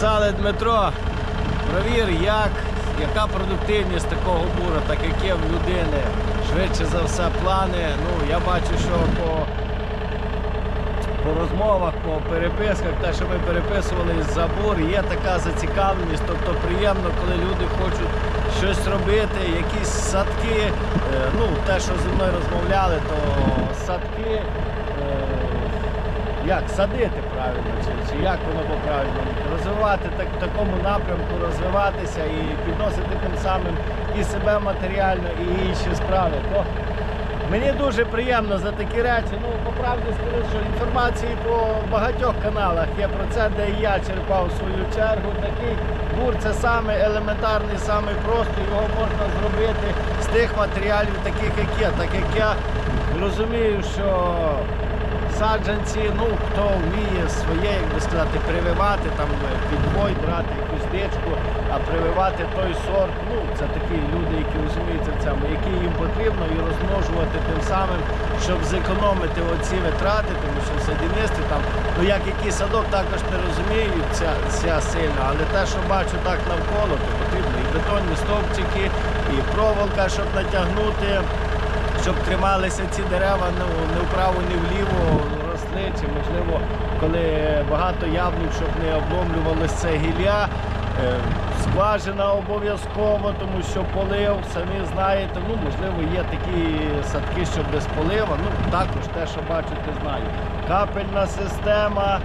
Писали Дмитро, провір, як, яка продуктивність такого бура, так як є в людини. Швидше за все плани. Ну, я бачу, що по, по розмовах, по переписках, те, що ми переписували з забор, є така зацікавленість. Тобто приємно, коли люди хочуть щось робити, якісь садки. Е, ну, те, що зі мною розмовляли, то садки. е, як садити правильно, чи, чи як воно по-правильному, розвивати так, в такому напрямку, розвиватися і підносити тим самим і себе матеріально, і інші справи. То мені дуже приємно за такі речі. Ну, по правді скажу, що інформації по багатьох каналах є про це, де і я черпав свою чергу. Такий бур це саме елементарний, саме просто, його можна зробити з тих матеріалів, таких як є. Так як я розумію, що саджанці, ну хто вміє своє, як би сказати, прививати, там е, підвой, брати якусь дичку, а прививати той сорт, ну це такі люди, які розуміються в цьому, які їм потрібно і розмножувати тим самим, щоб зекономити оці витрати, тому що в садівництві там, ну як який садок також не розуміються сильно, але те, що бачу так навколо, то потрібно і бетонні стовпчики, і проволока, щоб натягнути щоб трималися ці дерева ну, не вправо, ні вліво росли, чи можливо, коли багато яблук, щоб не обломлювалося гілля. Е, Скважина обов'язково, тому що полив, самі знаєте, ну можливо, є такі садки, що без полива. Ну також те, що бачите, знаю. Капельна система,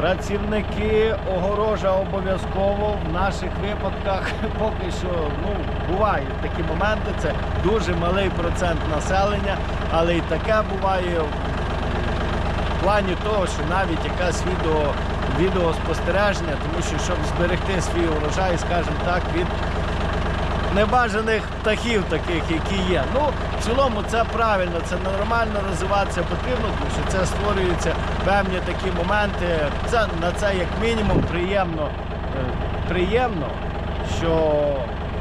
працівники, огорожа обов'язково в наших випадках поки що ну, бувають такі моменти. Це дуже малий процент населення, але і таке буває в плані того, що навіть якась відео, відеоспостереження, тому що щоб зберегти свій урожай, скажімо так, від небажаних птахів, таких, які є. Ну, в цілому це правильно, це нормально розвиватися потрібно, тому що це створюються певні такі моменти. Це на це як мінімум приємно, е, приємно, що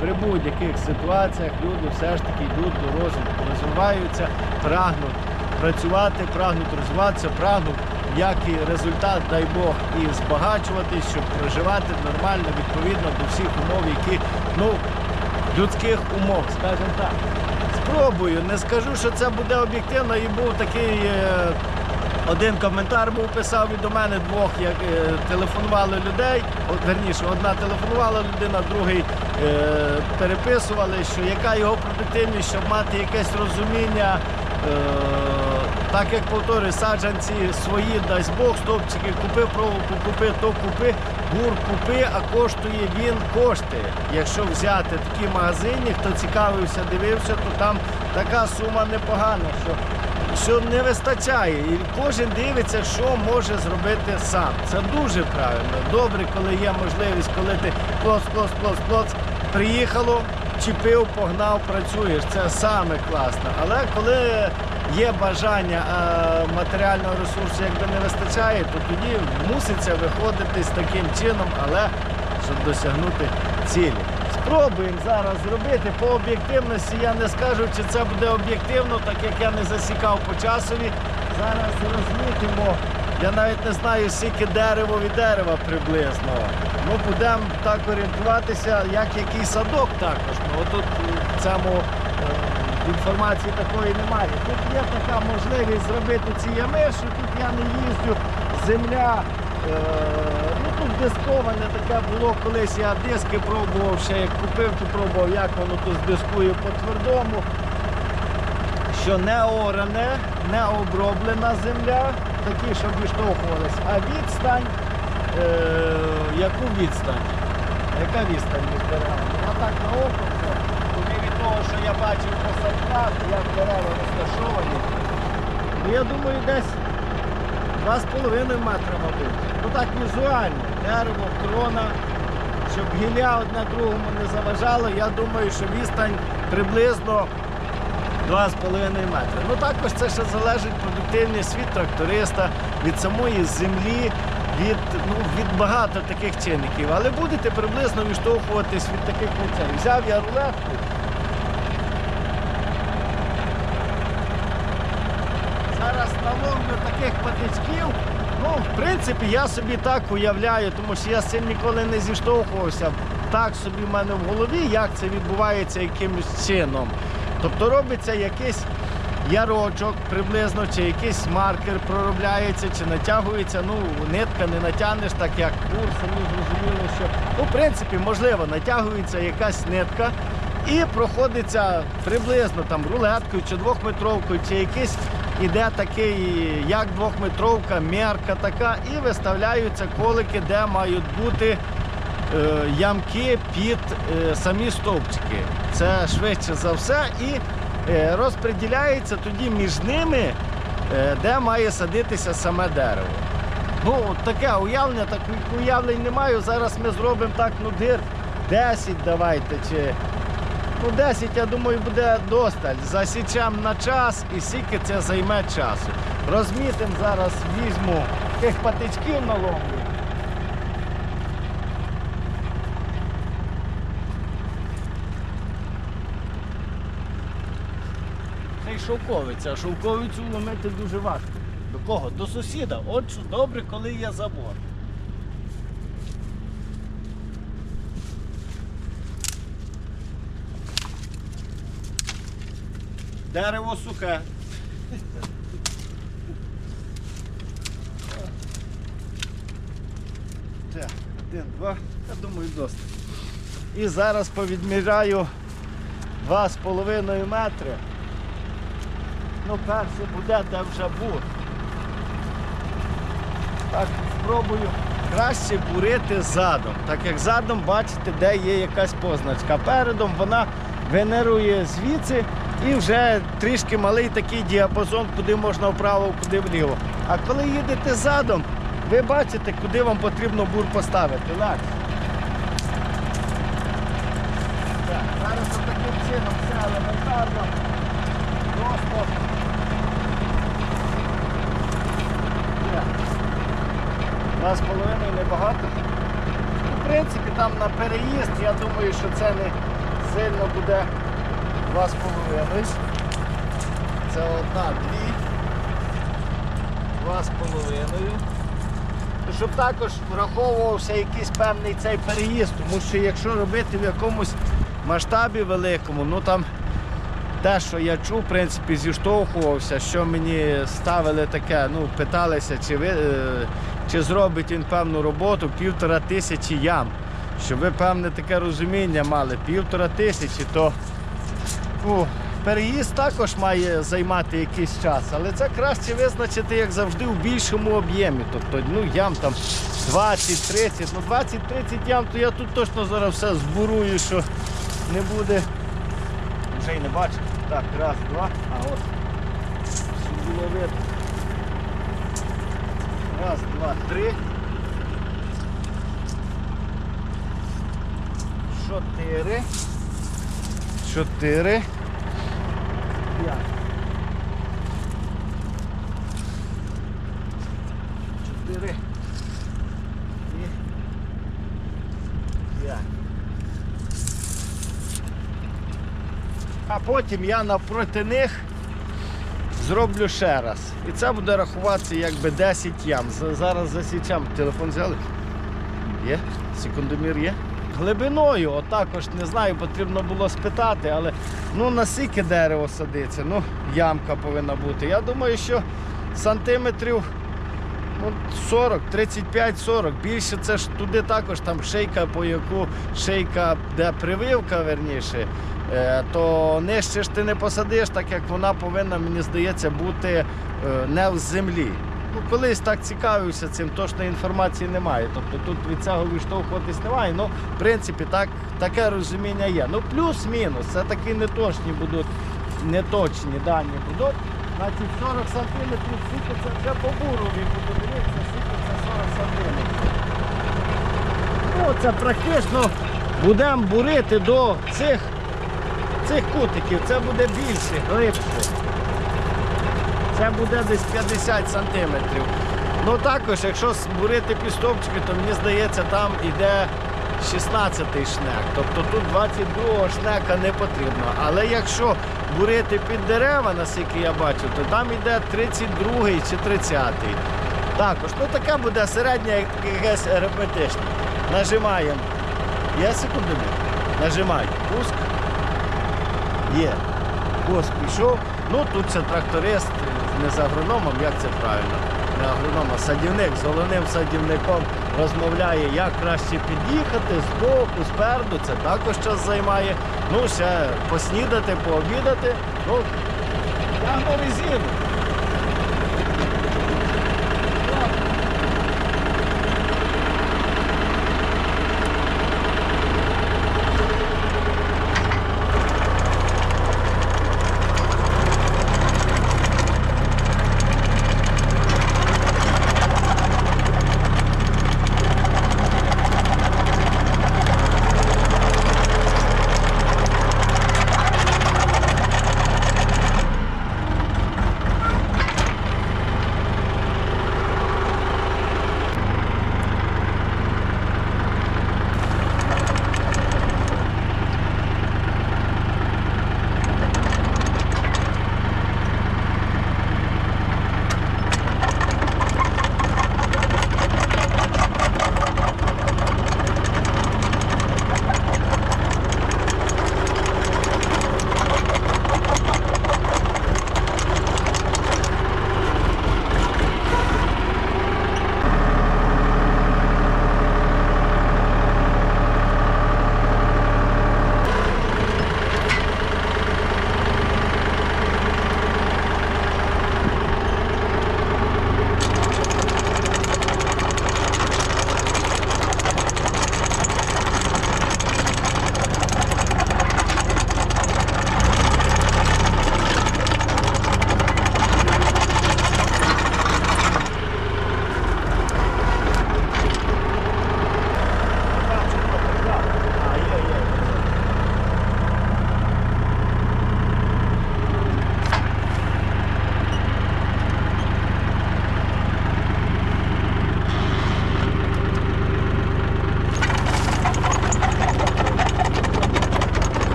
при будь-яких ситуаціях люди все ж таки йдуть до розвитку, розвиваються, прагнуть працювати, прагнуть розвиватися, прагнуть як і результат, дай Бог, і збагачуватись, щоб проживати нормально, відповідно до всіх умов, які ну, людських умов, скажімо так. Спробую, не скажу, що це буде об'єктивно, і був такий. е, один коментар був писав і до мене двох, як е, телефонували людей. От, верніше, одна телефонувала людина, другий е, переписували, що яка його продуктивність, щоб мати якесь розуміння. Е, так як повторюю, саджанці свої, дасть Бог, стовпчики, купи проволоку, купи, то купи, гур купи, а коштує він кошти. Якщо взяти такі магазині, хто цікавився, дивився, то там така сума непогана, що що не вистачає. І кожен дивиться, що може зробити сам. Це дуже правильно. Добре, коли є можливість, коли ти клоц, клоц, клоц, клоц, приїхало, чіпив, погнав, працюєш. Це саме класно. Але коли є бажання, а матеріального ресурсу якби не вистачає, то тоді муситься виходити з таким чином, але щоб досягнути цілі. Спробуємо зараз зробити по об'єктивності. Я не скажу, чи це буде об'єктивно, так як я не засікав по часові. Зараз розмітимо. Я навіть не знаю, скільки дерево від дерева приблизно. Ну, будемо так орієнтуватися, як який садок також. Ну, тут в цьому е, інформації такої немає. Тут є така можливість зробити ці ями, що тут я не їздю, земля. Е, ну тут дисковане таке було колись. Я диски пробував, ще як купив, то пробував, як воно тут здискує по твердому. Що не оране, не оброблена земля, такі, щоб відштовхувалися. А відстань, е, яку відстань? Яка відстань деревами? А так на око, Тоді від того, що я бачив по садках, як дерева розташовані, ну я думаю, десь 2,5 метра, мабуть. Ну так візуально. Дерево, крона, щоб гілля одне другому не заважало, я думаю, що відстань приблизно 2,5 метри. Ну також це ще залежить продуктивність від тракториста, від самої землі, від, ну, від багато таких чинників. Але будете приблизно відштовхуватись від таких речей. Взяв я рулетку. Зараз наловлю таких патичків. Ну, в принципі. я собі так уявляю, тому що я з цим ніколи не зіштовхувався. Так собі в мене в голові, як це відбувається якимось чином. Тобто робиться якийсь ярочок приблизно, чи якийсь маркер проробляється, чи натягується. Ну, нитка не натягнеш, так як кур, самі зрозуміли, що ну, в принципі, можливо, натягується якась нитка і проходиться приблизно там рулеткою чи двохметровкою, чи якийсь іде такий, як двохметровка, мерка така, і виставляються колики, де мають бути е, ямки під е, самі стовпчики. Це швидше за все і е, розподіляється тоді між ними, де має садитися саме дерево. Ну, таке уявлення, так уявлень не маю. Зараз ми зробимо так, ну дир 10 давайте. чи Ну, 10, я думаю, буде досталь. Засічемо на час і скільки це займе часу. Розмітимо зараз, візьму тих патичків на ломбу. Це й шовковиця, а шовковицю ломити дуже важко. До кого? До сусіда. От що добре, коли є забор. Дерево сухе. Так, один, два, я думаю, досить. І зараз повідміряю 2,5 метри. Ну, перший буде, де вже бур. Так, спробую краще бурити задом. Так як задом бачите, де є якась позначка. Передом вона венерує звідси і вже трішки малий такий діапазон, куди можна вправо, куди вліво. А коли їдете задом, ви бачите, куди вам потрібно бур поставити. Легше. Так, зараз таким чином все елементарно. Просто. Два з половиною небагато. В принципі, там на переїзд, я думаю, що це не сильно буде два з половиною. Це одна, дві. Два з половиною. Щоб також враховувався якийсь певний цей переїзд, тому що якщо робити в якомусь масштабі великому, ну там те, що я чув, в принципі, зіштовхувався, що мені ставили таке, ну, питалися, чи, ви, е, чи зробить він певну роботу півтора тисячі ям. Щоб ви певне таке розуміння мали, півтора тисячі, то ну, переїзд також має займати якийсь час, але це краще визначити, як завжди, в більшому об'ємі. Тобто, ну, ям там 20-30, ну 20-30 ям, то я тут точно зараз все збурую, що не буде вже й не бачу. Так, раз, два, а ось. Щоб було видно. Раз, два, три. Чотири. Чотири. П'ять. Чотири. І п'ять. А потім я навпроти них зроблю ще раз. І це буде рахуватися якби 10 ям. Зараз засічам. Телефон взяли? Є? Секундомір є? Глибиною, от також не знаю, потрібно було спитати, але ну наскільки дерево садиться, ну ямка повинна бути. Я думаю, що сантиметрів ну, 40, 35-40. Більше це ж туди також там шийка, по яку шийка, де прививка, верніше, е, то нижче ж ти не посадиш, так як вона повинна, мені здається, бути е, не в землі. Ну, колись так цікавився цим, точної інформації немає. Тобто тут від цього відштовхуватись немає. Ну, в принципі, так, таке розуміння є. Ну, плюс-мінус, це такі неточні будуть, неточні дані будуть. Значить, 40 сантиметрів, це вже по бурові дивитися, це 40 сантиметрів. Ну, це практично будемо бурити до цих, цих кутиків. Це буде більше, глибше. Це буде десь 50 сантиметрів. Ну також, якщо бурити пістовчики, то мені здається, там іде 16-й шнек. Тобто тут 22-го шнека не потрібно. Але якщо бурити під дерева, наскільки я бачу, то там іде 32-й чи 30-й. Також, ну таке буде середнє якесь арифметичне. Нажимаємо. Є секундомір? Нажимай. Пуск. Є. Пуск пішов. Ну тут це тракторист, не з агрономом, як це правильно? Не агроном, а садівник з головним садівником розмовляє, як краще під'їхати з боку, спереду. Це також час займає. Ну, ще поснідати, пообідати. Ну, Я на резину.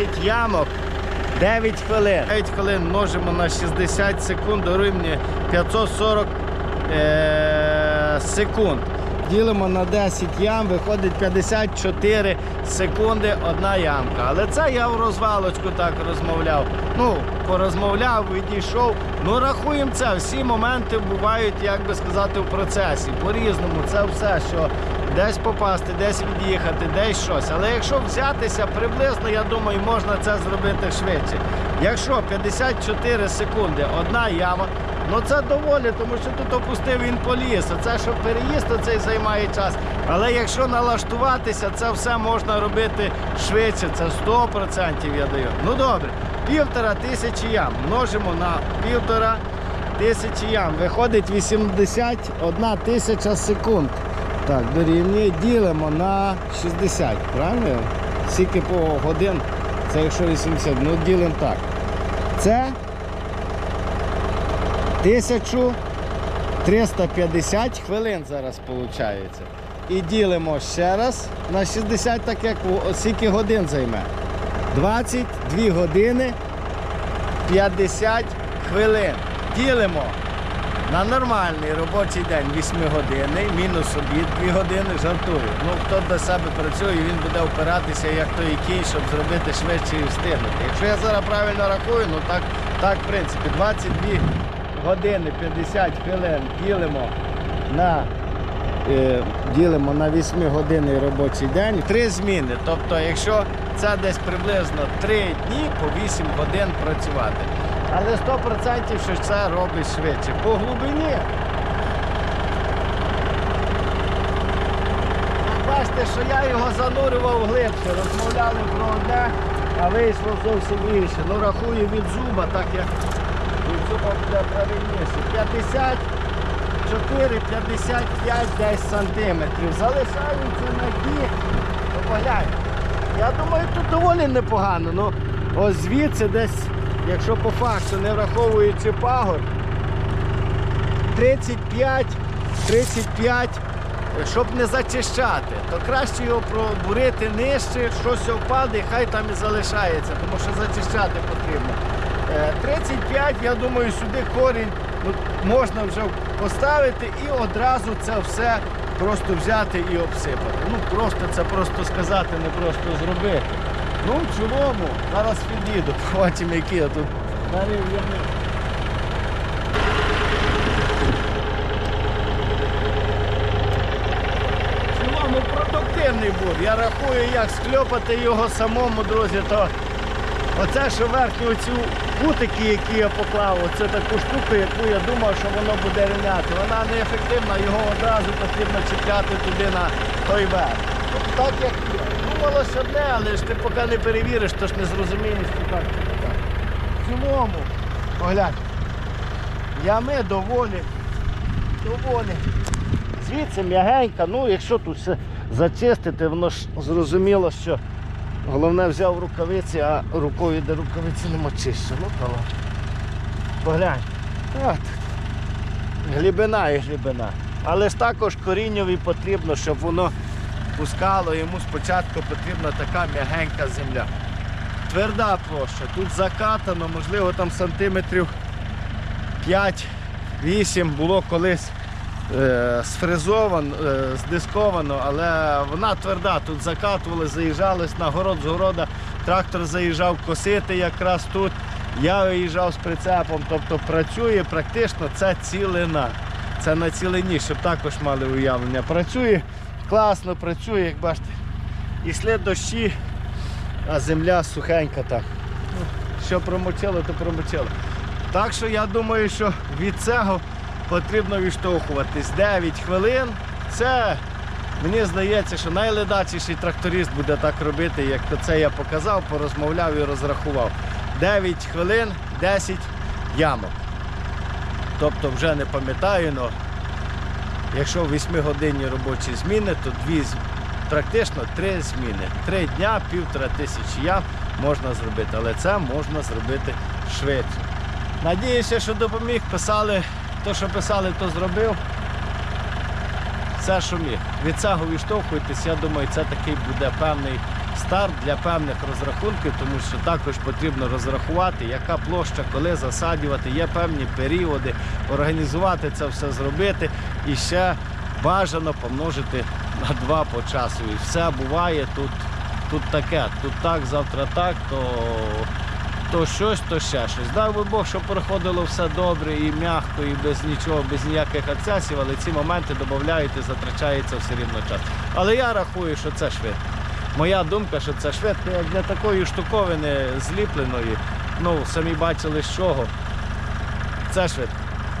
10 ямок, 9 хвилин. 9 хвилин множимо на 60 секунд, дорівнює 540 е- секунд. Ділимо на 10 ям, виходить 54 секунди одна ямка. Але це я в розвалочку так розмовляв. Ну, порозмовляв, відійшов. Ну, рахуємо це. Всі моменти бувають, як би сказати, в процесі. По-різному. Це все, що десь попасти, десь від'їхати, десь щось. Але якщо взятися приблизно, я думаю, можна це зробити швидше. Якщо 54 секунди одна яма, ну це доволі, тому що тут опустив він поліс. Це що переїзд цей займає час. Але якщо налаштуватися, це все можна робити швидше. Це 100% я даю. Ну добре, півтора тисячі ям. Множимо на півтора тисячі ям. Виходить 81 тисяча секунд. Так, дорівнює ділимо на 60, правильно? Скільки по годин, це якщо 80, ну ділимо так. Це 1350 хвилин зараз виходить. І ділимо ще раз на 60, так як скільки годин займе. 22 години 50 хвилин. Ділимо на нормальний робочий день 8 години, мінус обід 2 години, жартую. Ну, хто до себе працює, він буде опиратися як той кінь, щоб зробити швидше і встигнути. Якщо я зараз правильно рахую, ну так, так в принципі, 22 години 50 хвилин ділимо на е, ділимо на 8 годинний робочий день, три зміни. Тобто, якщо це десь приблизно 3 дні по 8 годин працювати. Але 100% що це робить швидше. По глибині. Бачите, що я його занурював глибше. Розмовляли про одне, а вийшло зовсім інше. Ну рахую від зуба, так як від зуба буде правильніше. 50 4-55 десь сантиметрів. Залишаються на дні. Ну, поглянь. Я думаю, тут доволі непогано. Ну, ось звідси десь, якщо по факту, не враховуючи пагор, 35, 35, щоб не зачищати, то краще його пробурити нижче, щось впаде, хай там і залишається, тому що зачищати потрібно. Е, 35, я думаю, сюди корінь ну, можна вже поставити і одразу це все просто взяти і обсипати. Ну просто це просто сказати, не просто зробити. Ну, в цілому, зараз підійду, побачимо, які я тут нарив ями. В цілому продуктивний бур. Я рахую, як скльопати його самому, друзі, то оце, що верхню цю кутики, які я поклав, оце таку штуку, яку я думав, що воно буде рівняти. Вона неефективна, його одразу потрібно чіпляти туди на той верх. Тобто так як думалось одне, але ж ти поки не перевіриш, то ж не зрозумієш, що так. В цілому, поглянь, ями доволі, доволі. Звідси м'ягенька, ну якщо тут все зачистити, воно ж зрозуміло, що головне взяв рукавиці, а рукою де рукавиці не мочишся. Ну та. Поглянь. От. Глибина і глибина. Але ж також корінньові потрібно, щоб воно пускало, йому спочатку потрібна така м'ягенька земля. Тверда площа, тут закатано, можливо там сантиметрів 5-8 було колись е, сфризовано, е, здисковано, але вона тверда. Тут закатували, заїжджались на город з города. Трактор заїжджав косити якраз тут. Я виїжджав з прицепом, тобто працює практично це цілина. Це на цілині, щоб також мали уявлення. Працює класно, працює, як бачите. І слід дощі, а земля сухенька. Ну, Що промочило, то промочило. Так що я думаю, що від цього потрібно відштовхуватись 9 хвилин. Це мені здається, що найледачіший тракторист буде так робити, як то це я показав, порозмовляв і розрахував. 9 хвилин 10 ямок. Тобто вже не пам'ятаю, але якщо восьмигодинні робочі зміни, то дві практично три зміни. Три дня, півтора тисячі ям можна зробити, але це можна зробити швидше. Надіюся, що допоміг. Писали, то, що писали, то зробив. Все, що міг. Від цього відштовхуйтесь, я думаю, це такий буде певний старт для певних розрахунків, тому що також потрібно розрахувати, яка площа, коли засаджувати, є певні періоди, організувати це все зробити і ще бажано помножити на два по часу. І все буває тут, тут таке, тут так, завтра так, то то щось, то ще щось. Дай би Бог, щоб проходило все добре і м'яко, і без нічого, без ніяких акцесів, але ці моменти додають і затрачається все рівно час. Але я рахую, що це швидко. Моя думка, що це швидко для такої штуковини зліпленої. Ну, самі бачили з чого. Це швидко.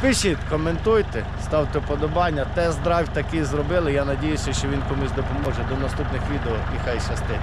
Пишіть, коментуйте, ставте вподобання. Тест-драйв такий зробили. Я сподіваюся, що він комусь допоможе. До наступних відео і хай щастить.